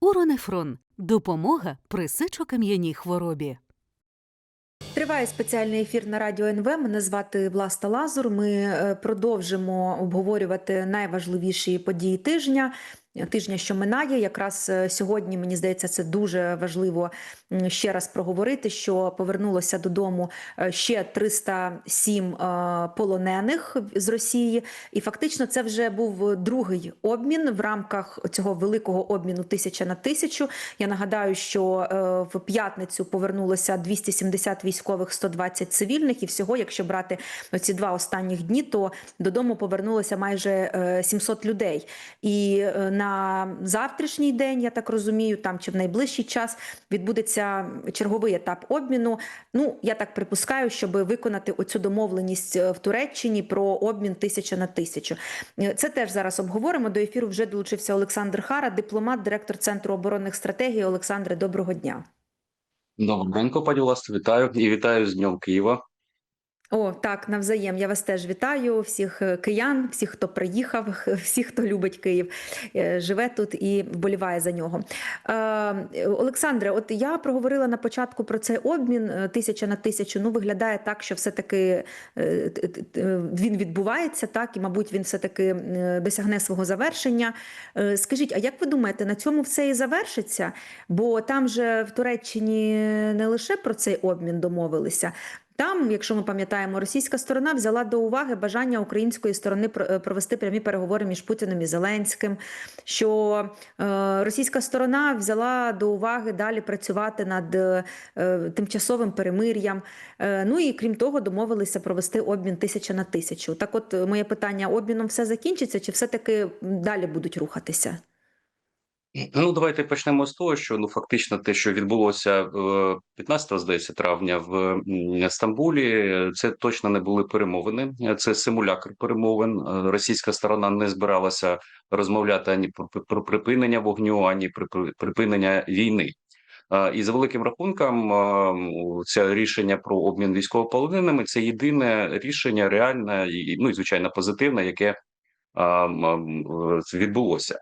Уронефрон допомога при сечокам'яній хворобі. Триває спеціальний ефір на радіо НВ. Мене звати Власта Лазур. Ми е, продовжимо обговорювати найважливіші події тижня. Тижня, що минає, якраз е, сьогодні мені здається, це дуже важливо ще раз проговорити. Що повернулося додому е, ще 307 е, полонених з Росії, і фактично це вже був другий обмін в рамках цього великого обміну тисяча на тисячу. Я нагадаю, що в п'ятницю повернулося 270 військових, 120 цивільних, і всього, якщо брати ці два останніх дні, то додому повернулося майже е, 700 людей. І е, на завтрашній день, я так розумію, там чи в найближчий час відбудеться черговий етап обміну. Ну я так припускаю, щоб виконати оцю домовленість е, в Туреччині про обмін тисяча на тисячу. Е, Це теж зараз обговоримо. До ефіру вже долучився Олександр Хара, дипломат, директор центру оборонних стратегій. Олександре, доброго дня. Добренько, пані Власне, вітаю і вітаю з Днем Києва. О, так, навзаєм. Я вас теж вітаю. Всіх е, киян, всіх, хто приїхав, всіх, хто любить Київ, е, живе тут і вболіває за нього. Е, Олександре, от я проговорила на початку про цей обмін е, тисяча на тисячу. Ну, виглядає так, що все-таки він відбувається, так, і, мабуть, він все-таки досягне свого завершення. Скажіть, а як ви думаєте, на цьому все і завершиться? Бо там же в Туреччині не лише про цей обмін домовилися. Там, якщо ми пам'ятаємо, російська сторона взяла до уваги бажання української сторони е, провести прямі переговори між Путіним і Зеленським. Що е, російська сторона взяла до уваги далі працювати над е, тимчасовим перемир'ям. Ну і крім того, домовилися провести обмін тисяча на тисячу. Так, от моє питання: обміном все закінчиться, чи все-таки далі будуть рухатися? Ну, давайте почнемо з того, що ну фактично те, що відбулося е, 15 здається, травня в Стамбулі, е, це точно не були перемовини. Е, Це симулякр перемовин. Е, Російська сторона не збиралася розмовляти ані про, припинення вогню, ані про припинення війни. Е, І за великим рахунком, е, це рішення про обмін військовополоненими це єдине рішення реальне і ну і звичайно позитивне, яке е, відбулося.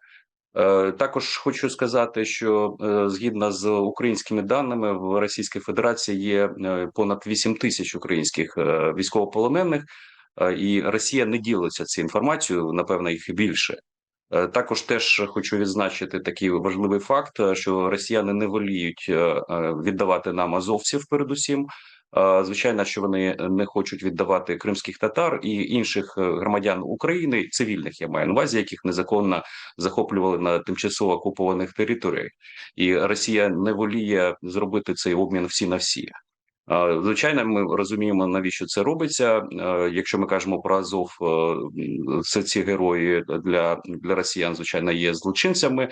Е, Також хочу сказати, що е, згідно з українськими даними в Російській Федерації є е, понад 8 тисяч українських військовополонених, і Росія не ділиться цією інформацією. Напевно, їх більше. Також теж хочу відзначити такий важливий факт, що росіяни не воліють віддавати нам азовців, передусім. Е, Звичайно, що вони не хочуть віддавати кримських татар і інших е, громадян України, цивільних я маю на увазі, яких незаконно захоплювали на тимчасово окупованих територіях, і Росія не воліє зробити цей обмін всі на всі. Звичайно, ми розуміємо, навіщо це робиться. Якщо ми кажемо про Азов, е, це ці герої для, для росіян, звичайно, є злочинцями,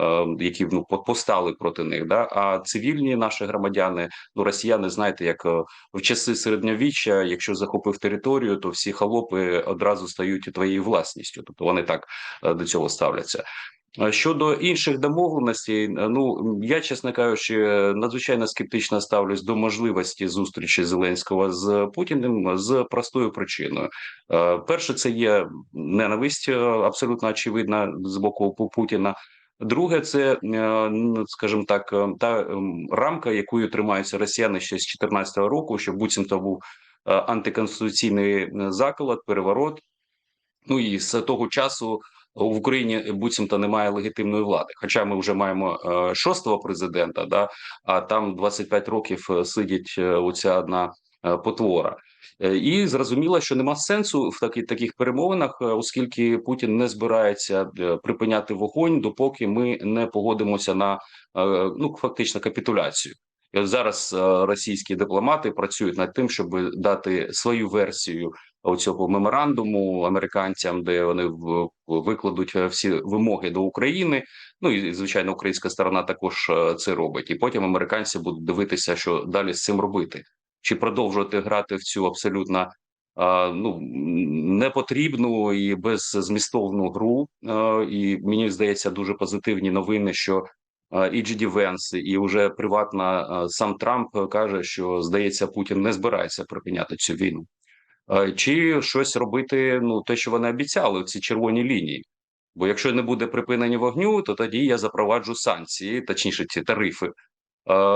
е, які ну по- постали проти них. Да? А цивільні наші громадяни, ну росіяни, знаєте, як е, в часи середньовіччя, якщо захопив територію, то всі холопи одразу стають твоєю власністю. Тобто вони так до цього ставляться. Щодо інших домовленостей, ну я чесно кажучи, надзвичайно скептично ставлюсь до можливості зустрічі Зеленського з Путіним з простою причиною. Е, Перше, це є ненависть е, абсолютно очевидна з боку Путіна. Друге, це е, ну, скажімо так, та рамка, якою тримаються росіяни ще з 2014 року, що буцімто був антиконституційний заколот, переворот. Ну і з того часу в Україні буцімто немає легітимної влади. Хоча ми вже маємо е, шостого президента, да а там 25 років е, сидить е, оця одна е, потвора. Е, І зрозуміло, що нема сенсу в такі, таких перемовинах, е, оскільки Путін не збирається е, припиняти вогонь, допоки ми не погодимося на е, ну фактично капітуляцію. Зараз е, російські дипломати працюють над тим, щоб дати свою версію цього меморандуму американцям, де вони викладуть е, всі вимоги до України. Ну і звичайно, українська сторона також е, це робить. І потім американці будуть дивитися, що далі з цим робити, чи продовжувати грати в цю абсолютно. Ну непотрібну і беззмістовну гру, і мені здається дуже позитивні новини, що і Джі Ді Венс, і вже приватно е, сам Трамп каже, що здається, Путін не збирається припиняти цю війну. Е, чи щось робити, ну те, що вони обіцяли, ці червоні лінії. Бо якщо не буде припинення вогню, то тоді я запроваджу санкції, точніше, ці тарифи. Е,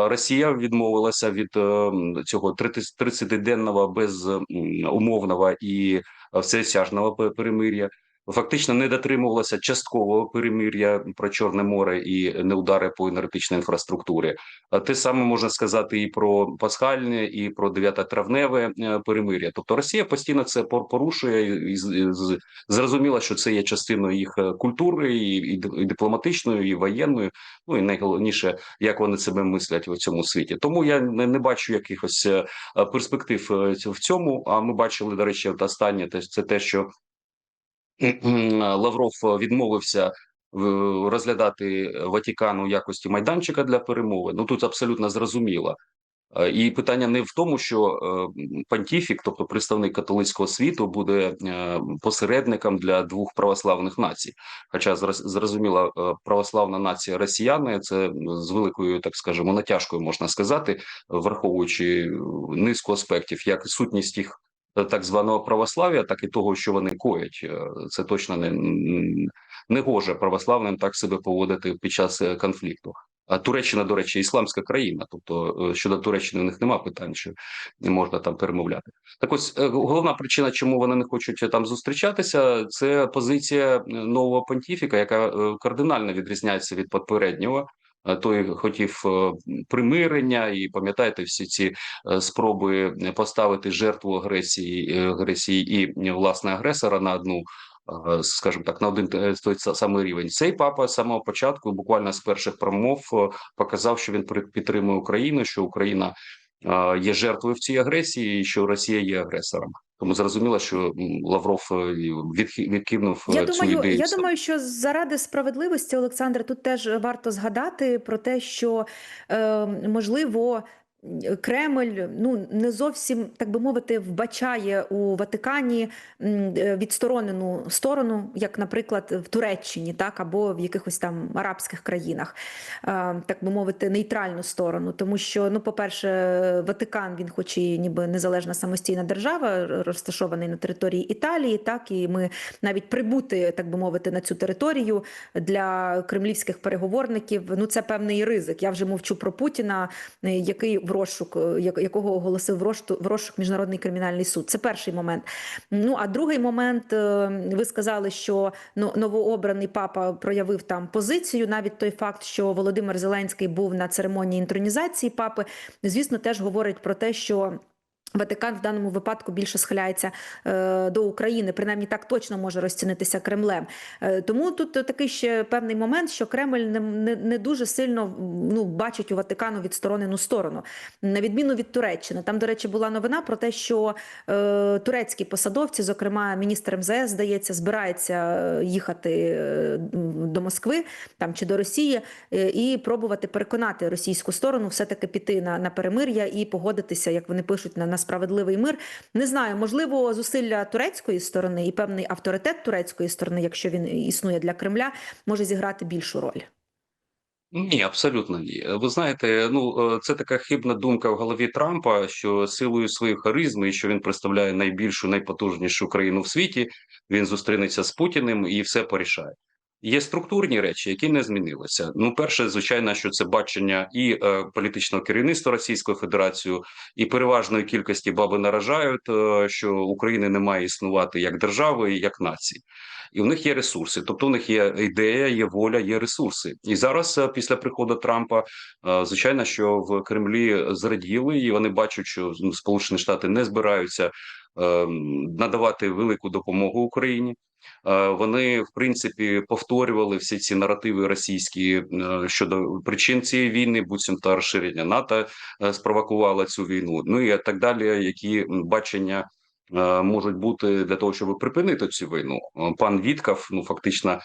Росія відмовилася від е, цього 30-денного безумовного і всесяжного перемир'я. Фактично не дотримувалася часткового перемир'я про Чорне море і не удари по енергетичній інфраструктурі. Те саме можна сказати і про пасхальне, і про 9-травневе е, перемир'я. Тобто Росія постійно це пор- порушує і зрозуміла, що це є частиною їх е, культури, і, і, і воєнною. Ну і найголовніше, як вони себе мислять у цьому світі. Тому я не, бачу якихось е, перспектив в цьому. А ми бачили, до речі, останнє це те, що Лавров відмовився розглядати Ватикан у якості майданчика для перемови. Ну тут абсолютно зрозуміло. Е, І питання не в тому, що е, понтіфік, тобто представник католицького світу, буде е, посередником для двох православних націй. Хоча зрозуміла е, православна нація росіяни, це з великою, так скажемо, натяжкою можна сказати, враховуючи е, низку аспектів, як сутність їх е, так званого православ'я, так і того, що вони коять. Е, Це точно не, не гоже православним так себе поводити під час е, конфлікту. А Туреччина, до речі, ісламська країна. Тобто е, щодо Туреччини у них нема питань, що можна там перемовляти. Так ось е, головна причина, чому вони не хочуть там зустрічатися, це позиція е, нового понтіфіка, яка е, кардинально відрізняється від попереднього. Е, Той хотів е, примирення, і пам'ятаєте всі ці е, спроби поставити жертву агресії агресії і власне агресора на одну скажімо так, на один той самий рівень. Цей папа з самого початку, буквально з перших промов, показав, що він підтримує Україну, що Україна є жертвою в цій агресії, і що Росія є агресором. Тому зрозуміло, що Лавров е, відкинув е, Я цю думаю, ідею. я думаю, що заради справедливості, Олександр, тут теж варто згадати про те, що е, можливо. Кремль ну не зовсім так би мовити вбачає у Ватикані е, відсторонену сторону, як, наприклад, в Туреччині, так або в якихось там арабських країнах, е, так би мовити, нейтральну сторону. Тому що, ну, по-перше, Ватикан, він, хоч і ніби незалежна самостійна держава, розташований на території Італії, так і ми навіть прибути, так би мовити, на цю територію для кремлівських переговорників. Ну це певний ризик. Я вже мовчу про Путіна, е, який в розшук, е, якого оголосив в розшук, в розшук міжнародний кримінальний суд. Це перший момент. Ну а другий момент, е, ви сказали, що ну, новообраний папа проявив там позицію. Навіть той факт, що Володимир Зеленський був на церемонії інтронізації папи, звісно, теж говорить про те, що. Ватикан в даному випадку більше схиляється е, до України, принаймні так точно може розцінитися Кремлем. Е, тому тут такий ще певний момент, що Кремль не, не, не дуже сильно ну, бачить у Ватикану відсторонену сторону, на відміну від Туреччини. Там, до речі, була новина про те, що е, турецькі посадовці, зокрема міністр МЗС, здається, збирається е, їхати е, до Москви там чи до Росії е, і пробувати переконати російську сторону все-таки піти на, на перемир'я і погодитися, як вони пишуть, на, на справедливий мир. Не знаю, можливо, зусилля турецької сторони і певний авторитет турецької сторони, якщо він існує для Кремля, може зіграти більшу роль. Ні, абсолютно ні. Ви знаєте, ну е, це така хибна думка в голові Трампа, що силою своєї харизми, що він представляє найбільшу, найпотужнішу країну в світі, він зустрінеться з Путіним і все порішає. Є структурні речі, які не змінилися. Ну, перше, звичайно, що це бачення і е, політичного керівництва Російської Федерації, і переважної кількості баби наражають, е, що України не має існувати як держави, як нації. І в них є ресурси, тобто в них є ідея, є воля, є ресурси. І зараз, е, після приходу Трампа, е, звичайно, що в Кремлі зраділи, і вони бачать, що ну, Сполучені Штати не збираються надавати велику допомогу Україні. Е, Вони в принципі повторювали всі ці наративи російські е, щодо причин цієї війни, буцімто розширення НАТО е, спровокувало цю війну. Ну і так далі, які бачення можуть бути для того, щоб припинити цю війну. Пан Віткав, ну фактично,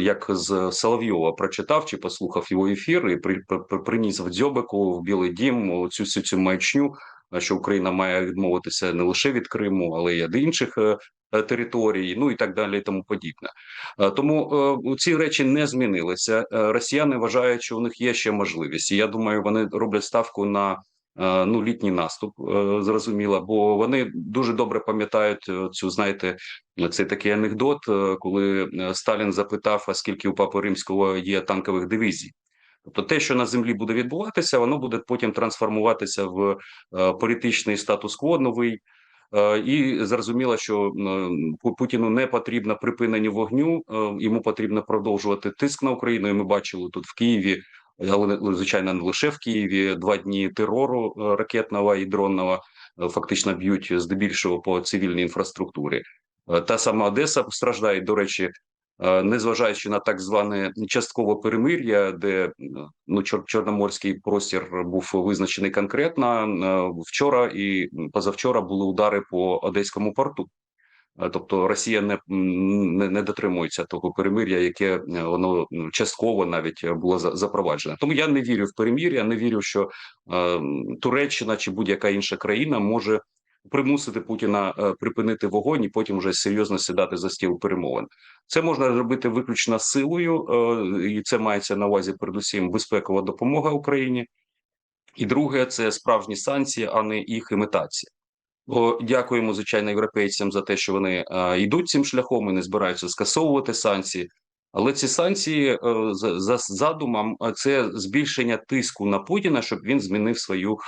як з Соловйова прочитав чи послухав його ефір і при, при- приніс в дзьобику в Білий Дім цю цю, цю маячню, що Україна має відмовитися не лише від Криму, але й від інших. е, е, ну і так далі, і тому подібне. Е, Тому е, ці речі не змінилися. Е, Росіяни вважають, що у них є ще можливість. І я думаю, вони роблять ставку на е, ну літній наступ, е, зрозуміло, бо вони дуже добре пам'ятають е, цю, знаєте, цей такий анекдот, е, коли е, Сталін запитав, а скільки у Папи Римського є танкових дивізій. Тобто те, що на землі буде відбуватися, воно буде потім трансформуватися в е, політичний статус-кво новий. Е, І зрозуміло, що Путіну не потрібно припинення вогню, е, йому потрібно продовжувати тиск на Україну. І ми бачили тут в Києві, але звичайно не лише в Києві. Два дні терору ракетного і дронного фактично б'ють здебільшого по цивільній інфраструктурі. Та сама Одеса страждає. До речі, незважаючи на так зване часткове перемир'я, де е, ну чор- чорноморський простір був визначений конкретно. е, Вчора і позавчора були удари по одеському порту. Е, Тобто Росія не, не, не дотримується того перемир'я, яке е, воно частково навіть е, було за- запроваджено. Тому я не вірю в перемир'я, не вірю, що е, Туреччина чи будь-яка інша країна може примусити Путіна е, припинити вогонь і потім вже серйозно сідати за стіл перемовин. Це можна робити виключно силою, е, і це мається на увазі передусім безпекова допомога Україні. І друге, це справжні санкції, а не їх імітація. Бо дякуємо звичайно європейцям за те, що вони е, йдуть цим шляхом і не збираються скасовувати санкції. Але ці санкції за, за задумом це збільшення тиску на Путіна, щоб він змінив свою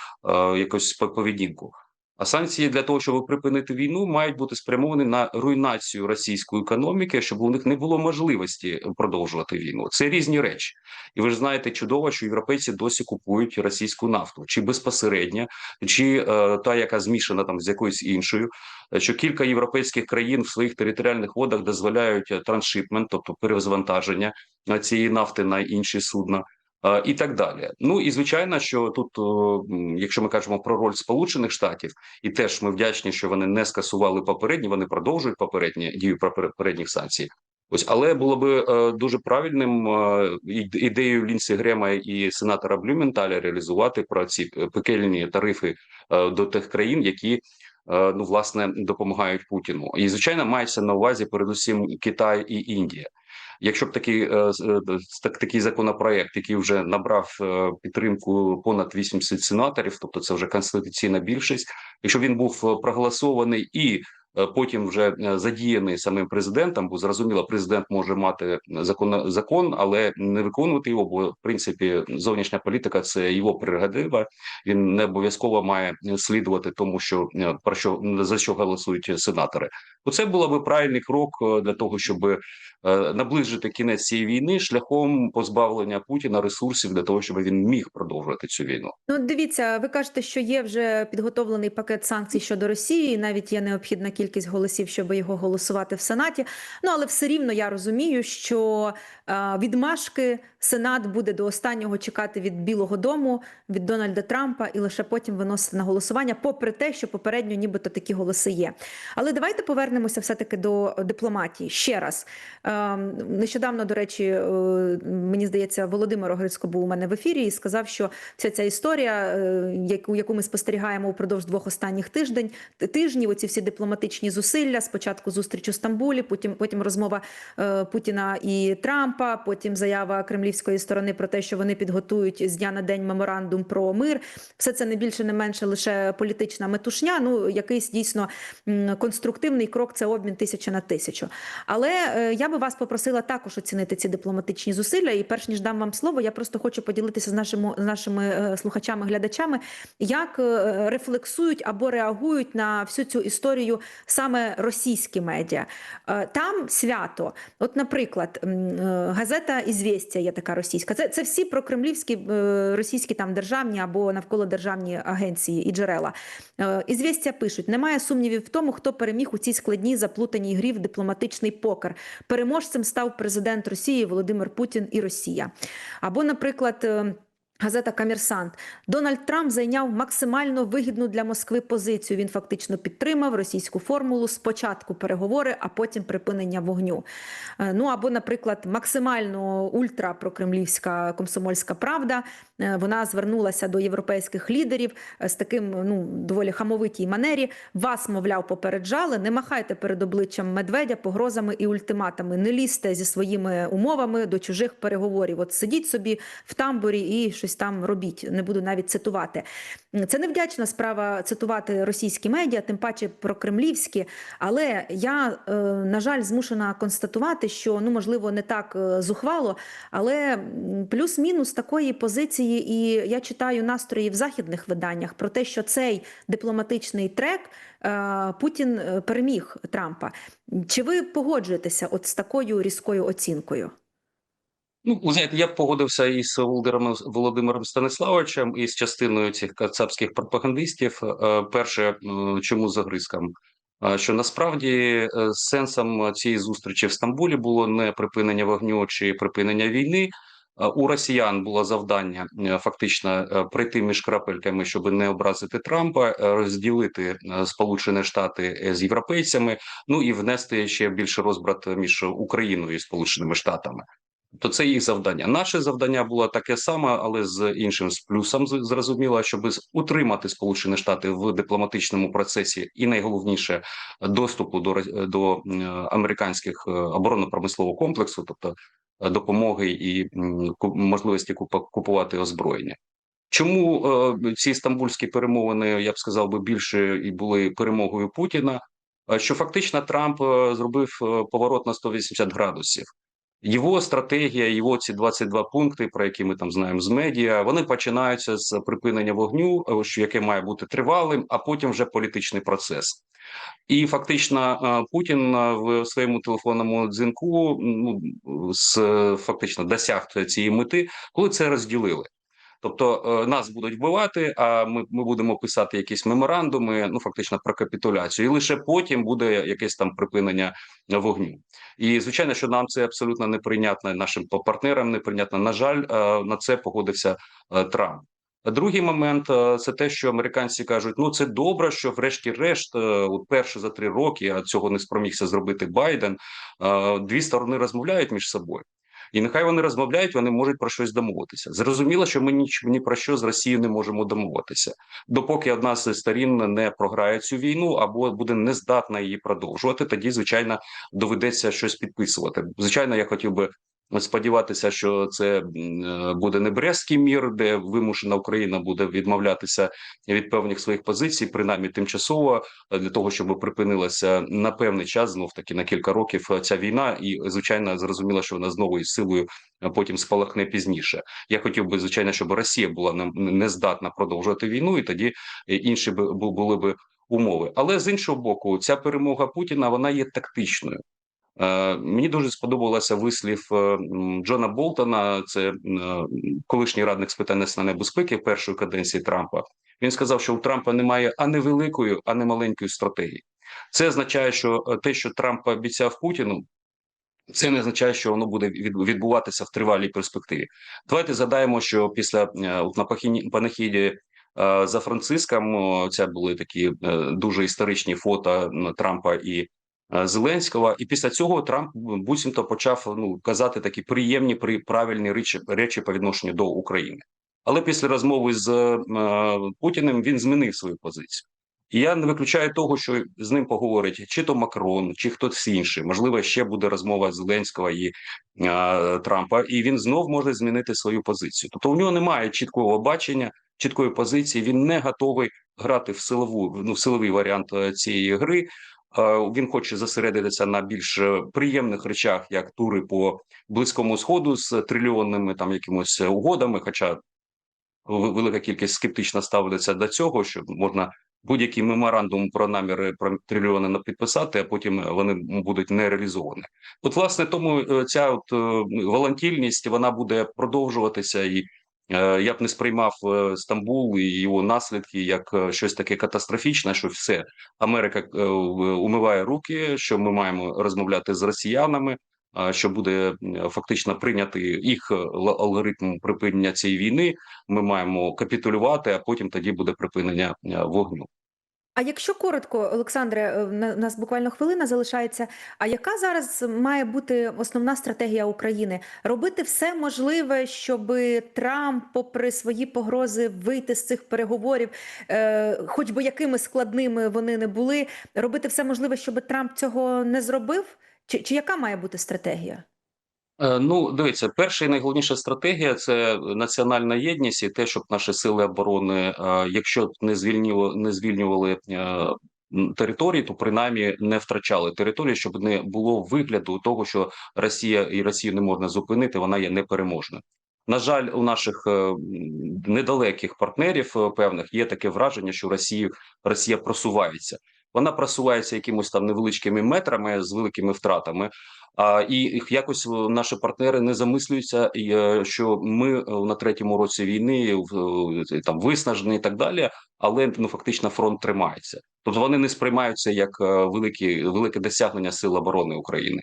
якось поведінку. А санкції для того, щоб припинити війну, мають бути спрямовані на руйнацію російської економіки, щоб у них не було можливості продовжувати війну. Це різні речі, і ви ж знаєте чудово, що європейці досі купують російську нафту, чи безпосередньо, чи е, та, яка змішана там з якоюсь іншою. Що кілька європейських країн в своїх територіальних водах дозволяють е, трансшипмент, тобто перезвантаження е, цієї нафти на інші судна. І так далі. Ну і звичайно, що тут, якщо ми кажемо про роль Сполучених Штатів, і теж ми вдячні, що вони не скасували попередні, вони продовжують попередні дію попередніх санкцій. Ось, але було би е, дуже правильним е, ід- ідеєю Лінсі Грема і сенатора Блюменталя реалізувати про ці е, пекельні тарифи е, до тих країн, які ну власне допомагають Путіну. І звичайно, мається на увазі передусім Китай і Індія. Якщо б такий е, е, так, такий законопроект, який вже набрав е, підтримку понад 80 сенаторів, тобто це вже конституційна більшість, якщо він був е, проголосований і е, потім вже е, задіяний самим президентом, бо зрозуміло, президент може мати закон, закон, але не виконувати його, бо в принципі зовнішня політика це його прерогатива. Він не обов'язково має слідувати тому, що е, про що за що голосують сенатори. Оце було би правильний крок е, для того, щоб е, наближити кінець цієї війни шляхом позбавлення Путіна ресурсів для того, щоб він міг продовжувати цю війну. Ну, дивіться, ви кажете, що є вже підготовлений пакет санкцій щодо Росії, і навіть є необхідна кількість голосів, щоб його голосувати в Сенаті. Ну але все рівно я розумію, що е, відмашки Сенат буде до останнього чекати від Білого Дому, від Дональда Трампа, і лише потім виносити на голосування, попри те, що попередньо нібито такі голоси є. Але давайте повернемося все-таки до дипломатії ще раз. Е, нещодавно, до речі, е, мені здається, Володимир Огрицько був у мене в ефірі і сказав, що вся ця історія, е, яку, яку ми спостерігаємо упродовж двох останніх тиждень, тижнів, оці всі дипломатичні зусилля, спочатку зустріч у Стамбулі, потім, потім розмова е, Путіна і Трампа, потім заява кремлівської сторони про те, що вони підготують з дня на день меморандум про мир. Все це не більше, не менше лише політична метушня. Ну, якийсь дійсно конструктивний крок це обмін тисяча на тисячу. Але е, я би вас попросила також оцінити ці дипломатичні зусилля. І перш ніж дам вам слово, я просто хочу поділитися з нашими, з нашими е, слухачами, глядачами, як е, рефлексують або реагують на всю цю історію саме російські медіа. Там свято. От, наприклад, газета «Ізвєстя» є така російська. Це, це всі прокремлівські російські там державні або навколо державні агенції і джерела. «Ізвєстя» пишуть: немає сумнівів в тому, хто переміг у цій складній заплутаній грі в дипломатичний покер. Переможцем став президент Росії Володимир Путін і Росія. Або, наприклад. Газета Комерсант Дональд Трамп зайняв максимально вигідну для Москви позицію. Він фактично підтримав російську формулу спочатку переговори, а потім припинення вогню. Е, Ну або, наприклад, максимально ультрапрокремлівська комсомольська правда. Е, Вона звернулася до європейських лідерів е, з таким ну доволі хамовитій манері. Вас, мовляв, попереджали. Не махайте перед обличчям медведя погрозами і ультиматами. Не лізьте зі своїми умовами до чужих переговорів. От сидіть собі в тамбурі і щось щось там робіть. Не буду навіть цитувати. Це невдячна справа цитувати російські медіа, тим паче про кремлівські. Але я, е, на жаль, змушена констатувати, що ну можливо не так е, зухвало, але плюс-мінус такої позиції, і я читаю настрої в західних виданнях про те, що цей дипломатичний трек е, Путін переміг Трампа. Чи ви погоджуєтеся от з такою різкою оцінкою? Ну, ви знаєте, я погодився із Володимиром Володимиром Станиславовичем і з частиною цих кацапських пропагандистів. Е, Перше, е, чому з огризком? Е, Що насправді сенсом цієї зустрічі в Стамбулі було не припинення вогню чи припинення війни. У росіян було завдання фактично прийти між крапельками, щоб не образити Трампа, розділити Сполучені Штати з європейцями, ну і внести ще більше розбрат між Україною і Сполученими Штатами. То це їх завдання. Наше завдання було таке саме, але з іншим з плюсом зрозуміло, щоб утримати Сполучені Штати в дипломатичному процесі, і найголовніше доступу до до американських е, оборонно-промислового комплексу, тобто е, допомоги і можливості купувати озброєння. Чому е, ці стамбульські перемовини, я б сказав би, більше і були перемогою Путіна? Що фактично Трамп зробив поворот на 180 градусів. Його стратегія, його ці 22 пункти, про які ми там знаємо з медіа, вони починаються з припинення вогню, е, яке має бути тривалим, а потім вже політичний процес. І фактично е, Путін е, в своєму телефонному дзвінку ну з фактично досяг цієї мети, коли це розділили. Тобто е, нас будуть вбивати, а ми, ми будемо писати якісь меморандуми, ну фактично про капітуляцію, і лише потім буде якесь там припинення вогню. І звичайно, що нам це абсолютно неприйнятно, нашим партнерам неприйнятно. На жаль, е, на це погодився е, Трамп. Другий момент це те, що американці кажуть: ну це добре, що врешті-решт, перше за три роки, а цього не спромігся зробити Байден. Дві сторони розмовляють між собою. І нехай вони розмовляють, вони можуть про щось домовитися. Зрозуміло, що ми ні, ні про що з Росією не можемо домовитися, допоки одна з сторін не програє цю війну або буде не здатна її продовжувати. Тоді, звичайно, доведеться щось підписувати. Звичайно, я хотів би сподіватися, що це е, буде не Брестський мір, де вимушена Україна буде відмовлятися від певних своїх позицій, принаймні тимчасово е, для того, щоб припинилася на певний час, знов таки на кілька років е, ця війна, і звичайно зрозуміло, що вона знову із силою потім спалахне пізніше. Я хотів би, звичайно, щоб Росія була не, здатна продовжувати війну, і тоді інші б були би умови. Але з іншого боку, ця перемога Путіна вона є тактичною. Е, Мені дуже сподобалося вислів е, Джона Болтона, це е, колишній радник з питань національної безпеки першої каденції Трампа. Він сказав, що у Трампа немає ані великої, ані маленької стратегії. Це означає, що те, що Трамп обіцяв Путіну, це не означає, що воно буде відбуватися в тривалій перспективі. Давайте згадаємо, що після от на панахіді за Франциском це були такі дуже історичні фото Трампа і Зеленського. І після цього Трамп буцімто почав ну казати такі приємні, при правильні речі, речі по відношенню до України. Але після розмови з е, Путіним він змінив свою позицію. І я не виключаю того, що з ним поговорить чи то Макрон, чи хтось інший. Можливо, ще буде розмова Зеленського і е, Трампа, і він знов може змінити свою позицію. Тобто, у нього немає чіткого бачення, чіткої позиції. Він не готовий грати в силову ну, в силовий варіант е, цієї гри. Е, Він хоче зосередитися на більш е, приємних речах, як тури по близькому сходу з трильйонними там якимось угодами. Хоча велика кількість скептично ставляться до цього, що можна будь-який меморандум про наміри про трильйони на- підписати, а потім вони будуть не реалізовані. От, власне, тому е, ця от е, волатильність вона буде продовжуватися, і е, я б не сприймав е, Стамбул і його наслідки як е, щось таке катастрофічне, що все Америка е, умиває руки, що ми маємо розмовляти з росіянами. Що буде е, фактично прийняти їх е, алгоритм припинення цієї війни, ми маємо капітулювати, а потім тоді буде припинення е, вогню. А якщо коротко, Олександре, е, у нас буквально хвилина залишається. А яка зараз має бути основна стратегія України? Робити все можливе, щоб Трамп, попри свої погрози, вийти з цих переговорів, е, хоч би якими складними вони не були, робити все можливе, щоб Трамп цього не зробив? Чи, чи яка має бути стратегія? Е, Ну, дивіться, перша і найголовніша стратегія це національна єдність і те, щоб наші сили оборони, е, якщо б не звільнювали, не звільнювали е, території, то принаймні не втрачали території, щоб не було вигляду того, що Росія і Росію не можна зупинити, вона є непереможна. На жаль, у наших недалеких партнерів певних є таке враження, що Росія, Росія просувається. Вона просувається якимось там невеличкими метрами з великими втратами. А і якось е, наші партнери не замислюються, е, що ми е, на третьому році війни там виснажені і так далі, але ну фактично фронт тримається. Тобто вони не сприймаються як великі велике досягнення сил оборони України.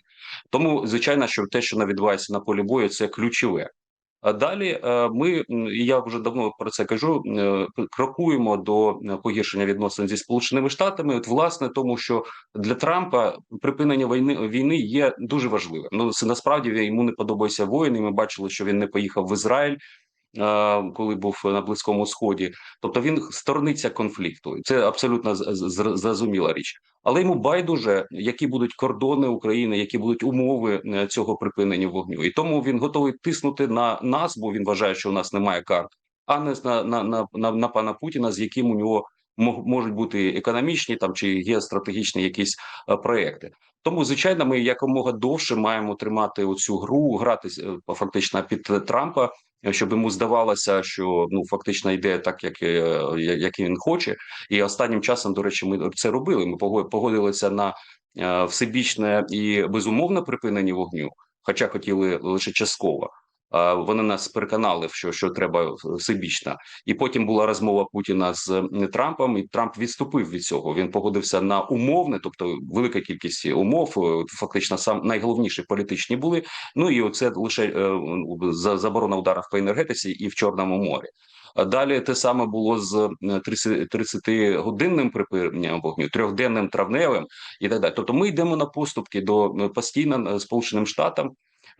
Тому звичайно, що те, що відбувається на полі бою, це ключове. А далі е, ми я вже давно про це кажу. е, Крокуємо до е, погіршення відносин зі сполученими штатами. От власне тому, що для Трампа припинення війни війни є дуже важливим. Ну це насправді йому не подобаються воїни. Ми бачили, що він не поїхав в Ізраїль. Коли був на близькому сході, тобто він сторониться конфлікту, це абсолютно зрозуміла річ. Але йому байдуже, які будуть кордони України, які будуть умови е, цього припинення вогню, і тому він готовий тиснути на нас, бо він вважає, що у нас немає карт, а не на, на, на, на, на пана Путіна, з яким у нього можуть бути економічні там чи геостратегічні якісь е, проекти. Тому, звичайно, ми якомога довше маємо тримати оцю гру, грати е, фактично під Трампа, щоб йому здавалося, що ну фактично йде так, як, е, як він хоче. І останнім часом, до речі, ми це робили. Ми пого- погодилися на е, всебічне і безумовне припинення вогню, хоча хотіли лише частково. Вони нас переконали, що, що треба всебічно. І потім була розмова Путіна з Трампом, і Трамп відступив від цього. Він погодився на умовне, тобто велика кількість умов, е, фактично сам найголовніші політичні були. Ну і це лише е, за- заборона ударів по енергетиці і в Чорному морі. Далі те саме було з 30 30-годинним припиненням вогню, трьохденним травневим і так далі. Тобто, ми йдемо на поступки до постійно е, сполученим штатам.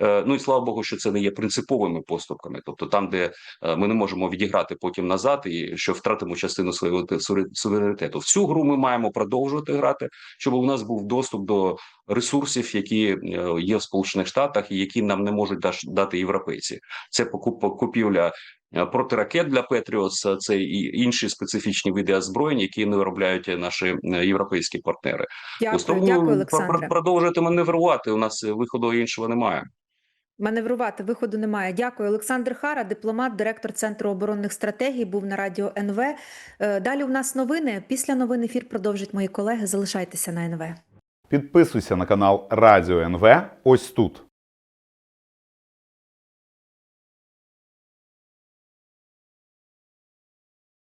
Е, Ну і слава Богу, що це не є принциповими поступками, тобто там, де е, ми не можемо відіграти потім назад, і що втратимо частину свого те- суверенітету. В цю гру ми маємо продовжувати грати, щоб у нас був доступ до ресурсів, які е, є в Сполучених Штатах, і які нам не можуть дати європейці. Це покуп- купівля е, протиракет для Петріос, це і інші специфічні види озброєнь, які не виробляють наші європейські партнери. Дякую, Ось тому дякую, Олександре. продовжуйте маневрувати. У нас виходу іншого немає. Маневрувати виходу немає. Дякую. Олександр Хара, дипломат, директор Центру оборонних стратегій, був на радіо НВ. Е, Далі у нас новини. Після новин ефір продовжать мої колеги. Залишайтеся на НВ. Підписуйся на канал Радіо НВ ось тут.